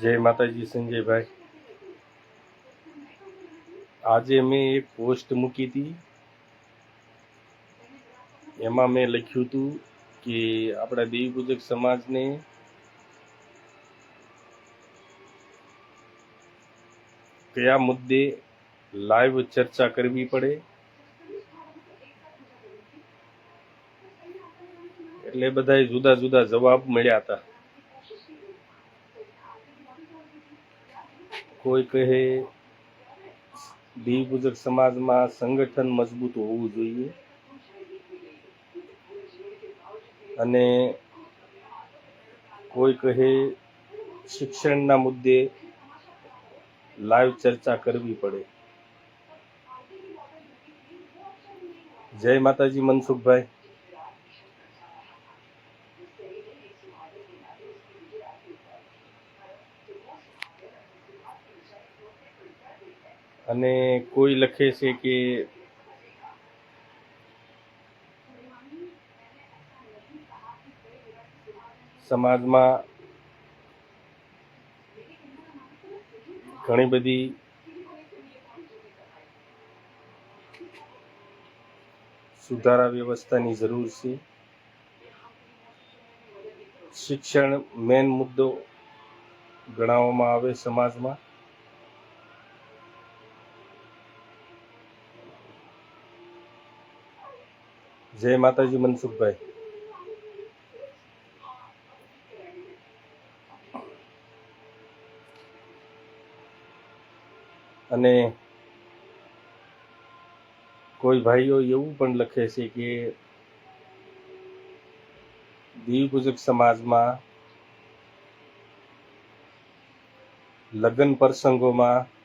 જય માતાજી, સંજયભાઈ. આજે મેં એક પોસ્ટ મૂકી હતી. એમાં મેં લખ્યું હતું કે આપણા દેવી પૂજક સમાજને કયા મુદ્દે લાઈવ ચર્ચા કરવી પડે. એટલે બધાએ જુદા જુદા જવાબ મળ્યા હતા. કોઈ કહે દીવ પૂજક સમાજમાં સંગઠન મજબૂત હોવું જોઈએ. અને કોઈ કહે, શિક્ષણના મુદ્દે લાઈવ ચર્ચા કરવી પડે. જય માતાજી મનસુખભાઈ. અને કોઈ લખે છે કે સમાજમાં ઘણી બધી સુધારા વ્યવસ્થાની જરૂર છે. શિક્ષણ મેન મુદ્દો ગણાવવામાં આવે સમાજમાં. જય માતાજી, મનસુખભાઈ. અને કોઈ ભાઈઓ એવું પણ લખે છે કે દીવ પૂજક સમાજમાં લગ્ન પ્રસંગોમાં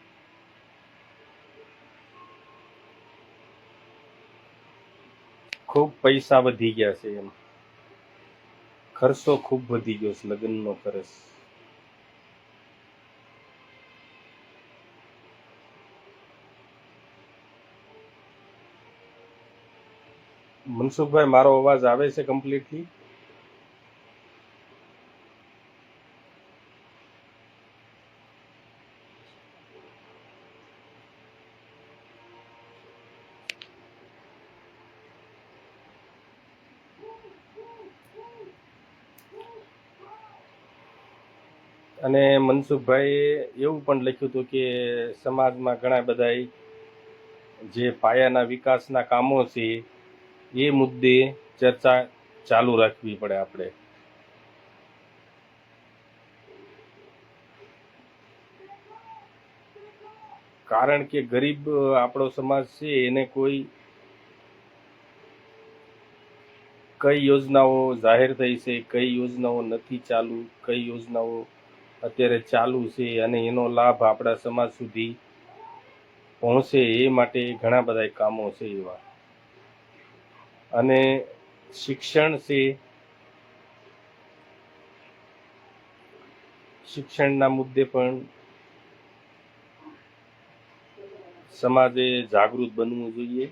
ખૂબ પૈસા વધી ગયા છે એમ. ખર્ચો ખૂબ વધી ગયો છે, લગ્નનો ખર્ચ. મનસુખભાઈ, મારો અવાજ આવે છે કમ્પ્લીટલી અને મનસુખભાઈએ એવું પણ લખ્યું હતું કે સમાજમાં ઘણા બધા જે પાયાના વિકાસના કામો છે, એ મુદ્દે ચર્ચા ચાલુ રાખવી પડે આપણે. કારણ કે ગરીબ આપણો સમાજ છે, એને કોઈ કઈ યોજનાઓ જાહેર થઈ છે, કઈ યોજનાઓ નથી ચાલુ, કઈ યોજનાઓ અત્યારે ચાલુ છે અને એનો લાભ આપણા સમાજ સુધી પહોંચે એ માટે ઘણા બધા કામો છે એવા. અને શિક્ષણ છે, શિક્ષણના મુદ્દે પણ સમાજે જાગૃત બનવું જોઈએ.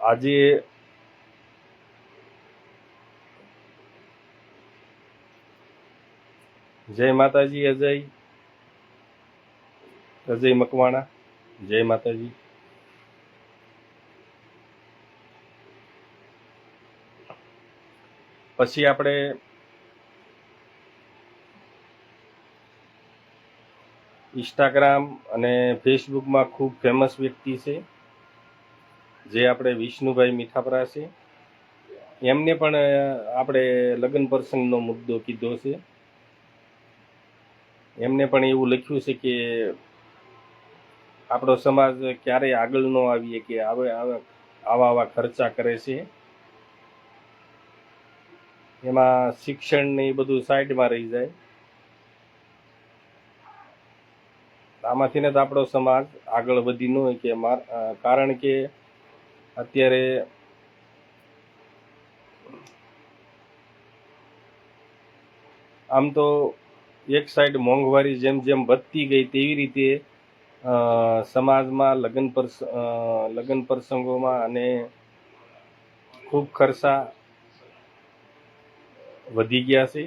આજે જય માતાજી, અજય. અજય મકવાણા, જય માતાજી. પછી આપણે ઇન્સ્ટાગ્રામ અને ફેસબુકમાં ખૂબ ફેમસ વ્યક્તિ છે, જે આપણે વિષ્ણુભાઈ મીઠાપરા છે. એમને પણ આપણે લગ્ન પ્રસંગનો મુદ્દો કીધો છે. એમને પણ એવું લખ્યું છે કે આપણો સમાજ ક્યારેય આગળ ન આવીએ કે આવે, આવા ખર્ચા કરે છે. એમાં શિક્ષણ ને એ બધું સાઈડમાં રહી જાય. આમાંથી ને તો આપણો સમાજ આગળ વધી ન હોય કે કારણ કે અત્યારે આમ તો એક સાઈડ મોંઘવારી જેમ જેમ વધતી ગઈ તેવી રીતે સમાજમાં લગ્ન પ્રસ લગ્ન પ્રસંગોમાં અને ખૂબ ખર્ચા વધી ગયા છે.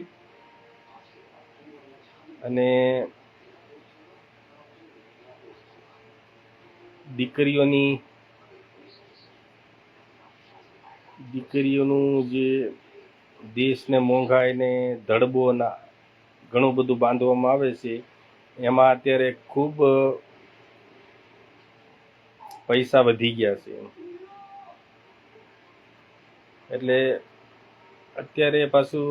અને દીકરીઓની, દીકરીઓનું જે દેશને મોંઘાઈને ધડબોના ઘણું બધું બાંધવામાં આવે છે. એમાં અત્યારે ખૂબ પૈસા વધી ગયા છે એટલે અત્યારે પાછું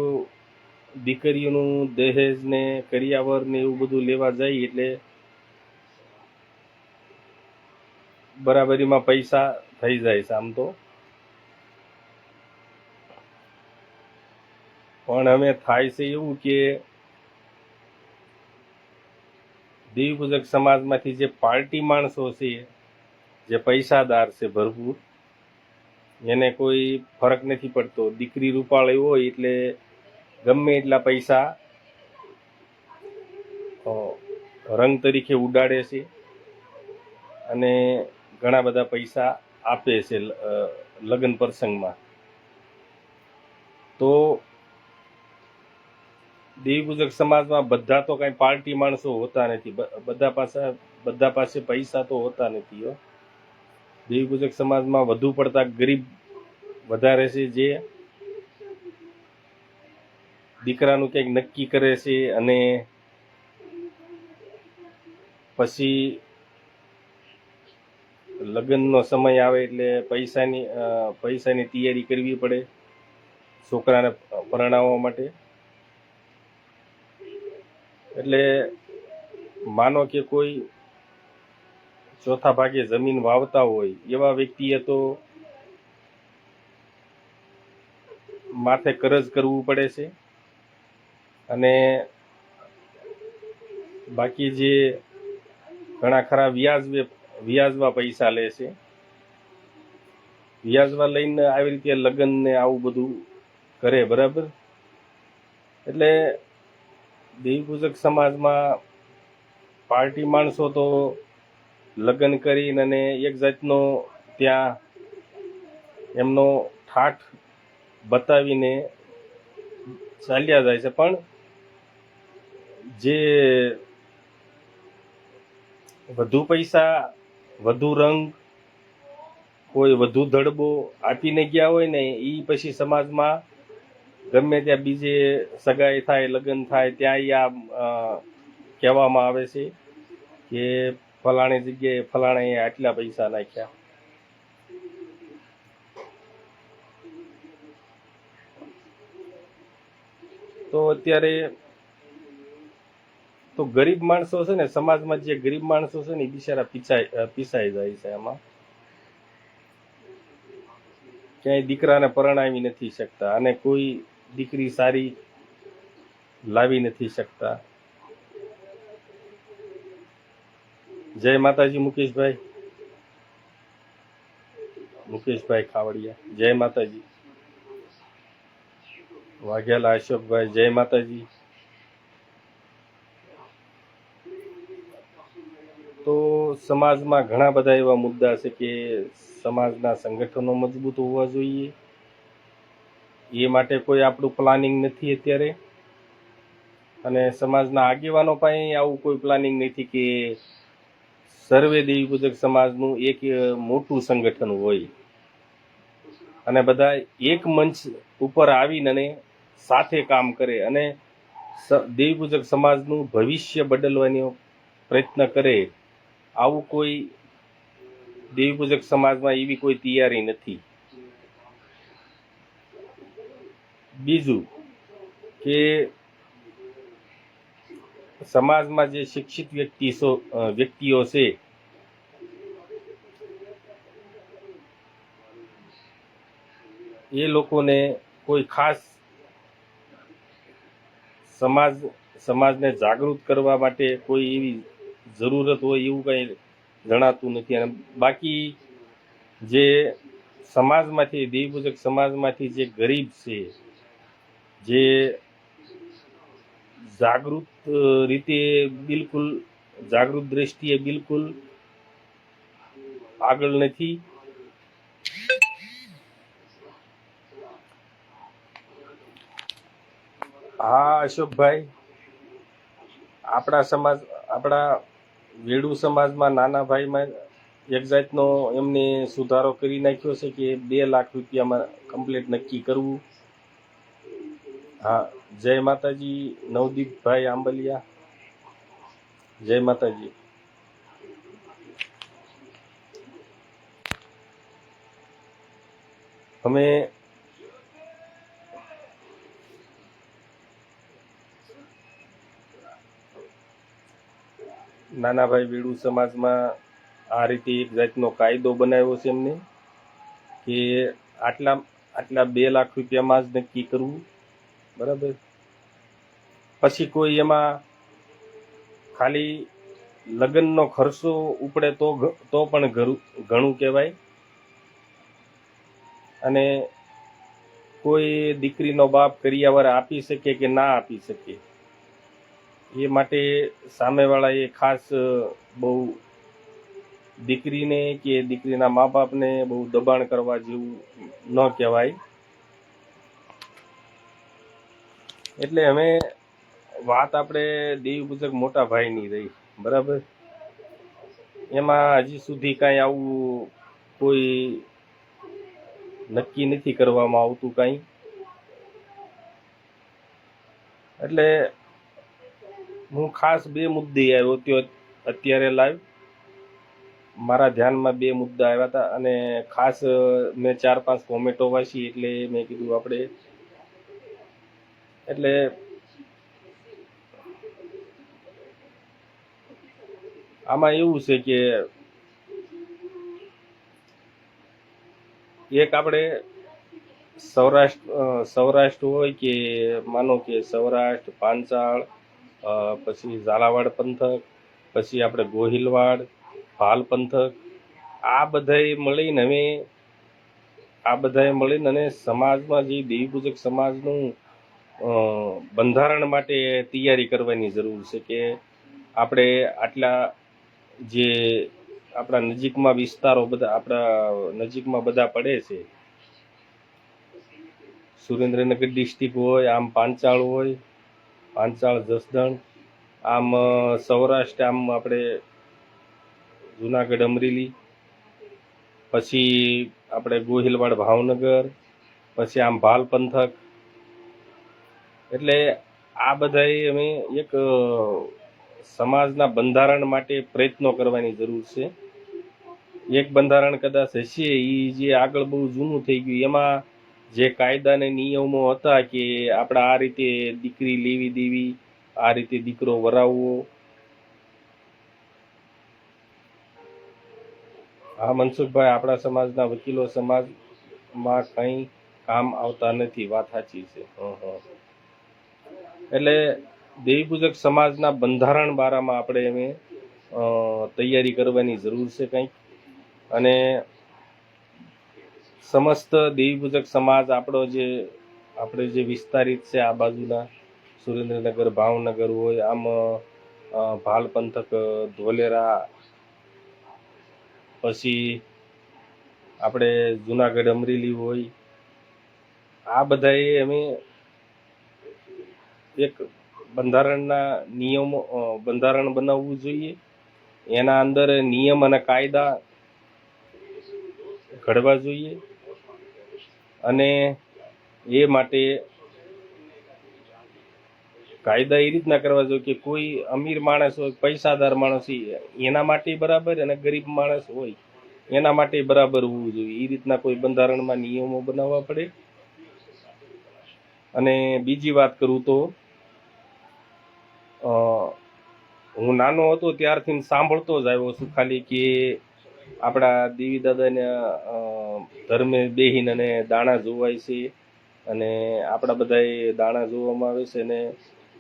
દીકરીઓનું દહેજ ને કરિયાવર ને એવું બધું લેવા જાય એટલે બરાબરીમાં પૈસા થઈ જાય છે આમ તો. પણ હવે થાય છે એવું કે દેવી પૂજક સમાજમાંથી જે પાર્ટી માણસો છે, જે પૈસાદાર છે ભરપૂર, એને કોઈ ફરક નથી પડતો. દીકરી રૂપાળી હોય એટલે ગમે એટલા પૈસા રંગ તરીકે ઉડાડે છે અને ઘણા બધા પૈસા આપે છે લગ્ન પ્રસંગમાં. તો દેવી પૂજક સમાજમાં બધા તો કઈ પાર્ટી માણસો હોતા નથી. બધા પાસે બધા પાસે પૈસા તો હોતા નથી હો. દેવી પૂજક સમાજમાં વધુ પડતા ગરીબ વધારે છે જે દીકરાનું કંઈક નક્કી કરે છે અને પછી લગ્નનો સમય આવે એટલે પૈસાની પૈસાની તૈયારી કરવી પડે છોકરાને પરણાવવા માટે. એટલે માનો કે કોઈ ચોથા ભાગે જમીન વાવતા હોય, એવા વ્યક્તિએ તો માથે કરજ કરવું પડે છે. અને બાકી જે ઘણા ખરા વ્યાજ વ્યાજમાં પૈસા લે છે. વ્યાજમાં લઈને આવી રીતે લગ્ન ને આવું બધું કરે બરાબર? એટલે દેવી સમાજમાં પાર્ટી માણસો તો લગ્ન કરીને અને એક જાતનો ત્યાં એમનો ઠાઠ બતાવીને ચાલ્યા જાય છે. પણ જે વધુ પૈસા, વધુ રંગ, કોઈ વધુ ધડબો આપીને ગયા હોય ને એ પછી સમાજમાં ગમે ત્યાં બીજે સગાઈ થાય, લગ્ન થાય, ત્યાં આ કહેવામાં આવે છે કે ફલાણી જગ્યાએ ફલાણે આટલા પૈસા નાખ્યા. તો અત્યારે તો ગરીબ માણસો છે ને, સમાજમાં જે ગરીબ માણસો છે ને એ બિચારા પીસાઈ પીસાઈ જાય છે એમાં ક્યાંય દીકરાને પરણાવી નથી શકતા અને કોઈ દીકરી સારી લાવી નથી શકતા. જય માતાજી મુકેશભાઈ. મુકેશભાઈ ખાવડિયા. જય માતાજી. વાઘેલા અશોકભાઈ, જય માતાજી. તો સમાજમાં ઘણા બધા એવા મુદ્દા છે કે સમાજના સંગઠનો મજબૂત હોવા જોઈએ. એ માટે કોઈ આપણું પ્લાનિંગ નથી અત્યારે. અને સમાજના આગેવાનો પાસે આવું કોઈ પ્લાનિંગ નથી કે સર્વે દેવી પૂજક સમાજનું એક મોટું સંગઠન હોય. અને બધા એક મંચ ઉપર આવીને અને સાથે કામ કરે અને દેવી પૂજક સમાજનું ભવિષ્ય બદલવાનો પ્રયત્ન કરે. આવું કોઈ દેવી પૂજક સમાજમાં એવી કોઈ તૈયારી નથી. બીજું કે સમાજમાં જે શિક્ષિત વ્યક્તિ વ્યક્તિઓ છે, એ લોકોને કોઈ ખાસ સમાજ, સમાજને જાગૃત કરવા માટે કોઈ એવી જરૂરત હોય એવું કંઈ જણાતું નથી. અને બાકી જે સમાજમાંથી દેવી પૂજક સમાજમાંથી જે ગરીબ છે જે જાગૃત રીતે બિલકુલ જાગૃત દ્રષ્ટિએ બિલકુલ આગળ નથી. હા, અશોકભાઈ, આપણા સમાજ, આપણા વેડુ સમાજમાં નાના ભાઈમાં એક જાતનો એમને સુધારો કરી નાખ્યો છે કે બે લાખ રૂપિયામાં કમ્પ્લેટ નક્કી કરવું. હા, જય માતાજી, નવદીપભાઈ આંબલિયા. જય માતાજી. અમે નાનાભાઈ વેડુ સમાજમાં આ રીતે એક જાતનો કાયદો બનાવ્યો છે એમને કે આટલા આટલા બે લાખ રૂપિયામાં જ નક્કી કરવું. બરાબર? પછી કોઈ એમાં ખાલી લગ્નનો ખર્ચો ઉપડે તો તો પણ ઘણું કહેવાય. અને કોઈ દીકરીનો બાપ કરિયાવર આપી શકે કે ના આપી શકે? એ માટે સામેવાળાએ ખાસ બહુ દીકરીને કે દીકરીના મા બાપને બહુ દબાણ કરવા જેવું ન કહેવાય. એટલે અમે વાત આપણે દેવી પૂજક મોટા ભાઈની રહી, બરાબર? એમાં હજી સુધી કાંઈ આવું કોઈ નક્કી નથી કરવામાં આવતું કાંઈ. એટલે હું ખાસ બે મુદ્દે આવ્યો ત્યો અત્યારે લાઈવ. મારા ધ્યાનમાં બે મુદ્દા આવ્યા હતા અને ખાસ મેં ચાર પાંચ કોમેન્ટો વાંચી એટલે મેં કીધું આપણે એટલે આમાં એવું છે કે એક આપણે સૌરાષ્ટ્ર સૌરાષ્ટ્ર હોય કે માનો કે સૌરાષ્ટ્ર, પાંચાળ પછી ઝાલાવાડ પંથક, પછી આપણે ગોહિલવાડ, ભાલ પંથક, આ બધાએ મળીને હવે આ બધાએ મળીને અને સમાજમાં જે દેવી પૂજક સમાજનું બંધારણ માટે તૈયારી કરવાની જરૂર છે કે આપણે આટલા જે આપણા નજીકમાં વિસ્તારો બધા, આપણા નજીકમાં બધા પડે છે. સુરેન્દ્રનગર ડિસ્ટ્રિક્ટ હોય, આમ પાંચાળ હોય, પાંચાળ જસદણ, આમ સૌરાષ્ટ્ર, આમ આપણે જુનાગઢ, અમરેલી, પછી આપણે ગોહિલવાડ, ભાવનગર, પછી આમ ભાલ પંથક એટલે આ બધાએ અમે એક સમાજના બંધારણ માટે પ્રયત્નો કરવાની જરૂર છે. એક બંધારણ કદાચ હશે એ જે આગળ બહુ જૂનું થઈ ગયું, એમાં જે કાયદા અને નિયમો હતા કે આપણે આ રીતે દીકરી લેવી દેવી, આ રીતે દીકરો વરાવવો. હા, મનસુખભાઈ, આપણા સમાજના વકીલો સમાજમાં કંઈ કામ આવતા નથી, વાત સાચી છે. હં હં. એટલે દેવી પૂજક સમાજના બંધારણ બારામાં આપણે એને તૈયારી કરવાની જરૂર છે કંઈક. અને સમસ્ત દેવી પૂજક સમાજ આપણો જે, આપણે જે વિસ્તારિત છે આ બાજુના, સુરેન્દ્રનગર, ભાવનગર હોય, આમ ભાલ પંથક, ધોલેરા, પછી આપણે જુનાગઢ, અમરેલી હોય, આ બધાએ અમે એક બંધારણના નિયમો બંધારણ બનાવવું જોઈએ. એના અંદર નિયમ અને કાયદા ઘડવા જોઈએ અને એ માટે કાયદા એ રીતના કરવા જોઈએ કે કોઈ અમીર માણસ હોય, પૈસાદાર માણસ હોય, એના માટે બરાબર અને ગરીબ માણસ હોય, એના માટે બરાબર હોવું જોઈએ. એ રીતના કોઈ બંધારણમાં નિયમો બનાવવા પડે. અને બીજી વાત કરું તો હું નાનો હતો ત્યારથી સાંભળતો જ આવ્યો છું ખાલી કે આપણા દેવી દાદાને ધર્મે બેહીને અને દાણા જોવાય છે અને આપણા બધાએ દાણા જોવામાં આવે છે ને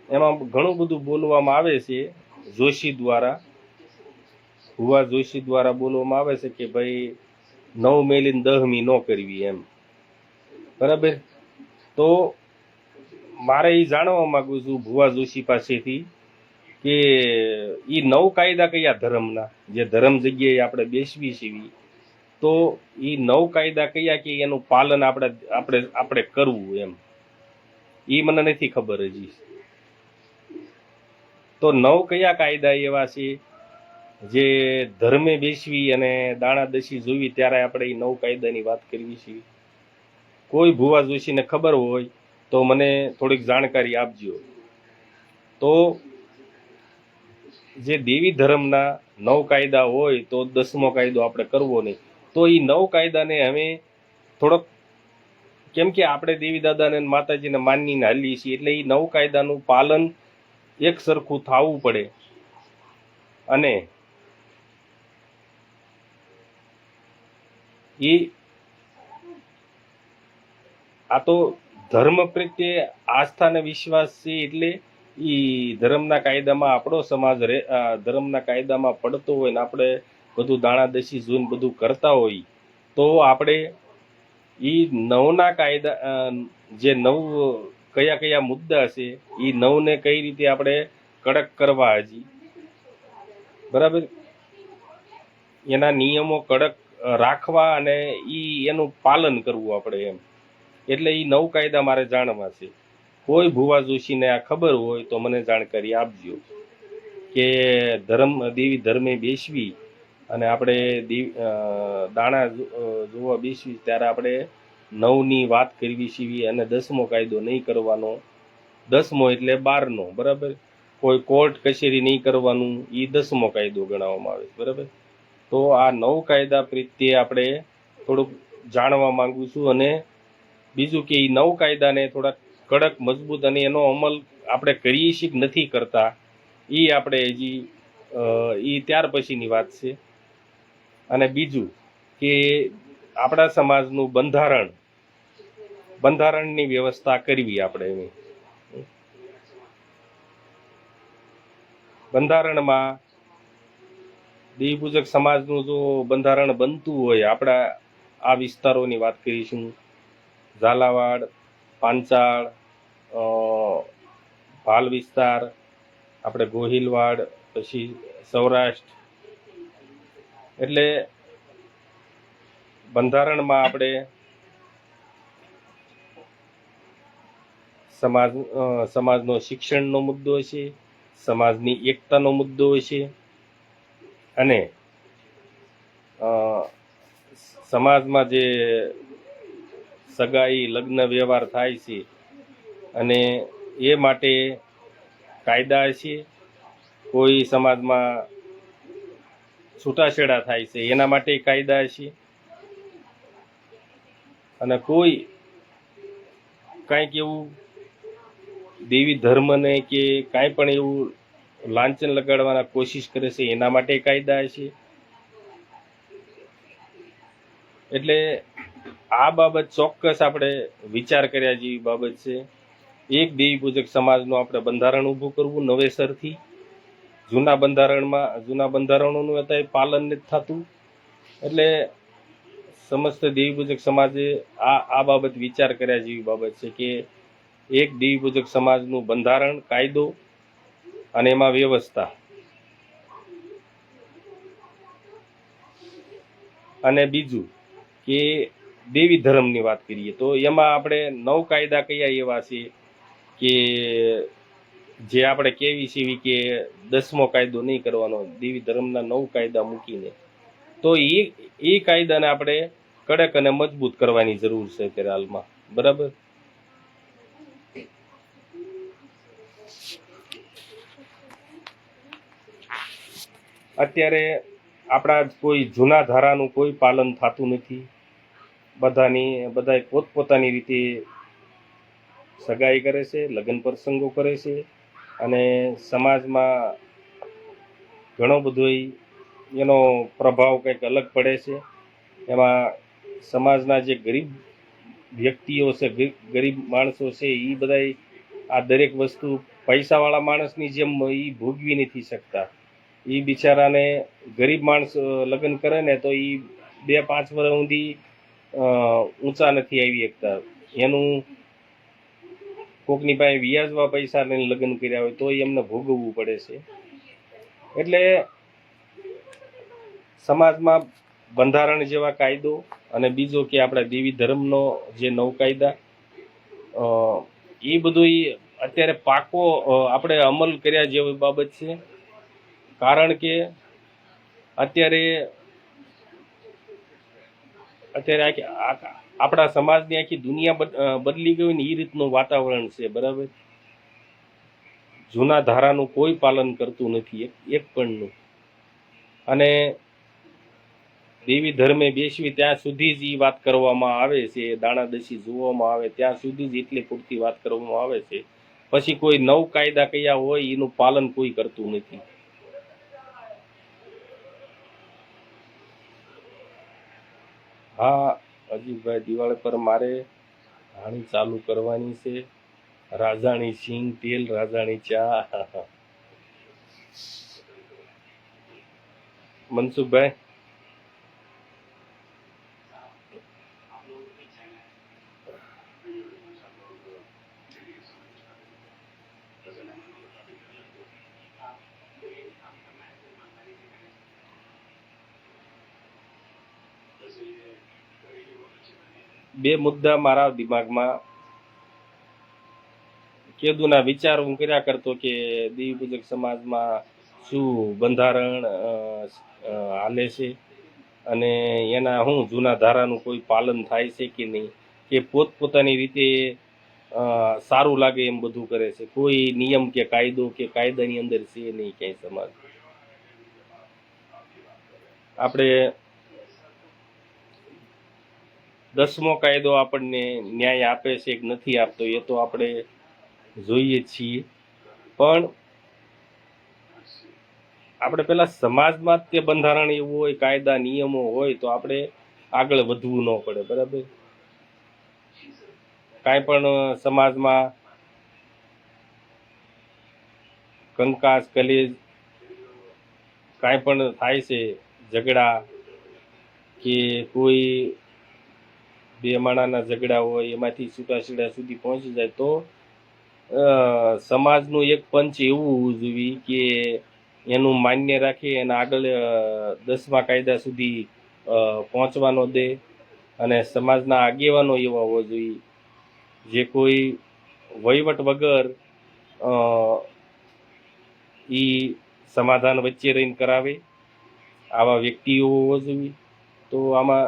એમાં ઘણું બધું બોલવામાં આવે છે જોશી દ્વારા. ભુવા જોશી દ્વારા બોલવામાં આવે છે કે ભાઈ, નવ મેલીને દહમી ન કરવી એમ. બરાબર? તો મારે એ જાણવા માંગુ છું ભુવા જોશી પાસેથી કે એ નવ કાયદા કયા ધર્મના? જે ધર્મ જગ્યાએ આપણે બેસવી છીએ તો એ નવ કાયદા કયા કે એનું પાલન આપણે આપણે આપણે કરવું એમ? એ મને નથી ખબર હજી. તો નવ કયા કાયદા એવા છે જે ધર્મે બેસવી અને દાણા દસી જોવી, ત્યારે આપણે એ નવ કાયદાની વાત કરવી છે? કોઈ ભુવા જોશીને ખબર હોય તો મને થોડીક જાણકારી આપજો. તો જે દેવી ધર્મના નવ કાયદા હોય તો દસમો કાયદો આપણે કરવો નહીં. તો એ નવ કાયદાને અમે થોડોક કેમ કે આપણે દેવી દાદાને માતાજીને માનીને હાલીએ છીએ એટલે એ નવ કાયદાનું પાલન એક સરખું થવું પડે. અને એ આ તો ધર્મ પ્રત્યે આસ્થા અને વિશ્વાસ છે એટલે એ ધર્મના કાયદામાં આપણો સમાજ રે ધર્મના કાયદામાં પડતો હોય ને આપણે બધું દાણાદશી જોઈને બધું કરતા હોય, તો આપણે એ નવના કાયદા જે નવ કયા કયા મુદ્દા છે એ નવને કઈ રીતે આપણે કડક કરવા હજી? બરાબર? એના નિયમો કડક રાખવા અને એ એનું પાલન કરવું આપણે એમ. એટલે એ નવ કાયદા મારે જાણવા છે. કોઈ ભુવા જોશીને આ ખબર હોય તો મને જાણકારી આપજો કે ધર્મ, દેવી ધર્મે બેસવી અને આપણે દેવ- દાણા જોવા બેસવી ત્યારે આપણે નવની વાત કરવી સીવી અને દસમો કાયદો નહીં કરવાનો. દસમો એટલે બારનો, બરાબર? કોઈ કોર્ટ કચેરી નહીં કરવાનું એ દસમો કાયદો ગણાવવામાં આવે છે, બરાબર? તો આ નવ કાયદા પ્રત્યે આપણે થોડુંક જાણવા માંગુ છું અને બીજું કે એ નવ કાયદાને થોડા કડક, મજબૂત અને એનો અમલ આપણે કરીએ છીએ નથી કરતા એ આપણે હજી એ ત્યાર પછીની વાત છે. અને બીજું કે આપણા સમાજનું બંધારણ, બંધારણની વ્યવસ્થા કરવી આપણે એની બંધારણમાં દેવીપૂજક સમાજનું જો બંધારણ બનતું હોય, આપણા આ વિસ્તારોની વાત કરીશું ઝાલાવાડ, પાંચાળ ભાલ વિસ્તાર, આપણે ગોહિલવાડ, પછી સૌરાષ્ટ્ર. એટલે બંધારણમાં આપણે સમાજ સમાજનો શિક્ષણનો મુદ્દો છે, સમાજની એકતાનો મુદ્દો છે, અને સમાજમાં જે સગાઈ, લગ્ન વ્યવહાર થાય છે અને એ માટે કાયદા છે. કોઈ સમાજમાં છૂટાછેડા થાય છે, એના માટે કાયદા છે. અને કોઈ કાંઈક એવું દેવી ધર્મને કે કાંઈ પણ એવું લાંછન લગાડવાના કોશિશ કરે છે, એના માટે કાયદા છે. એટલે આ બાબત ચોક્કસ આપણે વિચાર કર્યા જેવી બાબત છે. એક દેવી પૂજક સમાજનું આપણે બંધારણ ઊભું કરવું નવેસરથી. જૂના બંધારણમાં, જૂના બંધારણોનું અત્યારે પાલન નથી થતું. એટલે સમસ્ત દેવી પૂજક સમાજે આ આ બાબત વિચાર કર્યા જેવી બાબત છે કે એક દેવી પૂજક સમાજનું બંધારણ, કાયદો અને એમાં વ્યવસ્થા. અને બીજું કે દેવી ધર્મની વાત કરીએ તો એમાં આપણે નવ કાયદા કયા એવા છે કે જે આપણે કેવી સીવી કે દસમો કાયદો નહીં કરવાનો, દેવી ધર્મના નવ કાયદા મૂકીને. તો એ એ કાયદાને આપણે કડક અને મજબૂત કરવાની જરૂર છે અત્યારે હાલમાં. બરાબર? અત્યારે આપણા કોઈ જૂના ધારાનું કોઈ પાલન થતું નથી. બધાની, બધાએ પોતપોતાની રીતે સગાઈ કરે છે, લગ્ન પ્રસંગો કરે છે અને સમાજમાં ઘણો બધો એનો પ્રભાવ કંઈક અલગ પડે છે. એમાં સમાજના જે ગરીબ વ્યક્તિઓ છે ગરીબ માણસો છે એ બધા આ દરેક વસ્તુ પૈસાવાળા માણસની જેમ એ ભોગવી નથી શકતા. એ બિચારાને ગરીબ માણસ લગ્ન કરે ને તો એ બે પાંચ વર્ષ સુધી ઊંચા નથી આવી શકતા એનું કોકની પાસે વ્યાજવા પૈસા લઈને લગ્ન કર્યા હોય તો એમને ભોગવવું પડે છે. એટલે સમાજમાં બંધારણ જેવા કાયદો અને બીજો કે આપણા દેવી ધર્મનો જે નવ કાયદા એ બધું અત્યારે પાકો આપણે અમલ કર્યા જેવી બાબત છે. કારણ કે અત્યારે અત્યારે આપણા સમાજની આખી દુનિયા બદલી ગઈ ને એ રીતનું વાતાવરણ છે, બરાબર? જૂના ધારાનું કોઈ પાલન કરતું નથી, એક પણનું. અને દેવી ધર્મે બેસવી ત્યાં સુધી જ એ વાત કરવામાં આવે છે, દાણાદશી જોવામાં આવે, ત્યાં સુધી જ એટલી પૂરતી વાત કરવામાં આવે છે. પછી કોઈ નવ કાયદા કયા હોય, એનું પાલન કોઈ કરતું નથી. હા અજીતભાઈ દિવાળી પર મારે હાણી ચાલુ કરવાની છે રાજાણી સિંગ તેલ રાજાણી ચા મનસુખભાઈ બે મુદ્દા મારા દિમાગમાં કેદુના વિચાર હું કર્યા કરતો કે દેવી પૂજક સમાજમાં શું બંધારણ હાલે છે અને એના હું જૂના ધારાનું કોઈ પાલન થાય છે કે નહીં, કે પોતપોતાની રીતે સારું લાગે એમ બધું કરે છે. કોઈ નિયમ કે કાયદો કે કાયદાની અંદર છે નહીં ક્યાંય સમાજ. આપણે દસમો કાયદો આપણને ન્યાય આપે છે કે નથી આપતો, એ તો આપણે જોઈએ છીએ. પણ આપણે પેલા સમાજમાં તે બંધારણ એવું હોય, કાયદા, નિયમો હોય, તો આપણે આગળ વધવું ન પડે, બરાબર? કાંઈ પણ સમાજમાં કંકાસ, કલેજ, કાંઈ પણ થાય છે, ઝઘડા કે કોઈ બે માણાના ઝઘડા હોય, એમાંથી છૂટાછેડા સુધી પહોંચી જાય તો સમાજનું એક પંચ એવું હોવું જોઈએ કે એનું માન્ય રાખે અને આગળ દસમા કાયદા સુધી પહોંચવાનો દે અને સમાજના આગેવાનો એવા હોવા જોઈએ. જે કોઈ વહીવટ વગર એ સમાધાન વચ્ચે રહીને કરાવે, આવા વ્યક્તિઓ હોવો જોઈએ. તો આમાં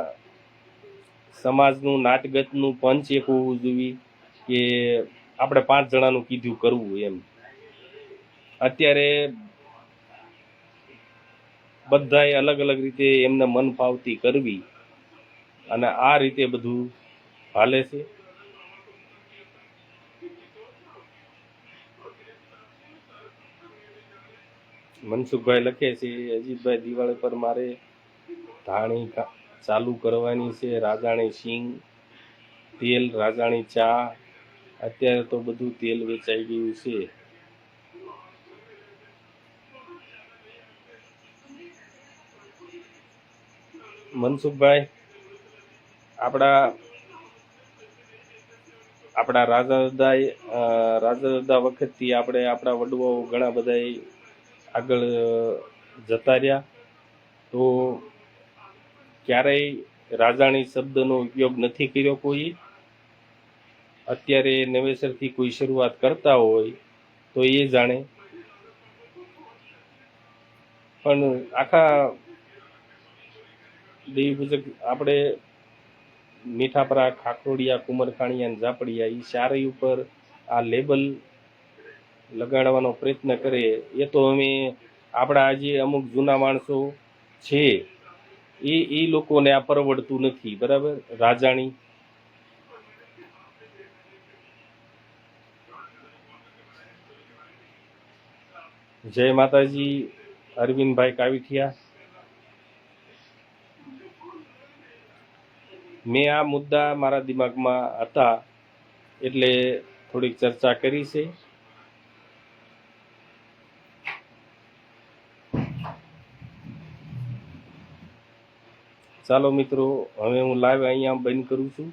સમાજનું નાટગતનું પંચ એક હોવું જોઈએ કે આપણે પાંચ જણાનું કીધું કરવું એમ. અત્યારે બધાએ અલગ અલગ રીતે એમને મન ફાવતી કરવી અને આ રીતે બધું હાલે છે. મનસુખભાઈ લખે છે, અજીતભાઈ દિવાળી પર મારે ધાણી ચાલુ કરવાની છે રાજાણી સિંગ તેલ રાજાણી ચા, અત્યારે તો બધું તેલ વેચાઈ ગયું છે. મનસુખભાઈ, આપણા આપણા રાજા રાજાદા વખતથી આપણે આપણા વડવાઓ ઘણા બધા આગળ જતા રહ્યા. તો ક્યારેય રાજાણી શબ્દનો ઉપયોગ નથી કર્યો કોઈ. અત્યારે નવેસરથી કોઈ શરૂઆત કરતા હોય તો એ જાણે. પણ આખા દેવી પૂજક આપણે મીઠાપરા ખાખરોડિયા કુમરખાણિયા અને ઝાપડિયા એ ચારેય ઉપર આ લેબલ લગાડવાનો પ્રયત્ન કરે. એ તો અમે આપણા જે અમુક જૂના માણસો છે. એ એ લોકોને આ પરવડતું નથી, બરાબર? રાજાણી. જય માતાજી, અરવિંદભાઈ કાવીઠિયા. મેં આ મુદ્દા મારા દિમાગમાં હતા, એટલે થોડીક ચર્ચા કરી છે. ચાલો મિત્રો હવે હું લાઈવ અહીંયા બંધ કરું છું.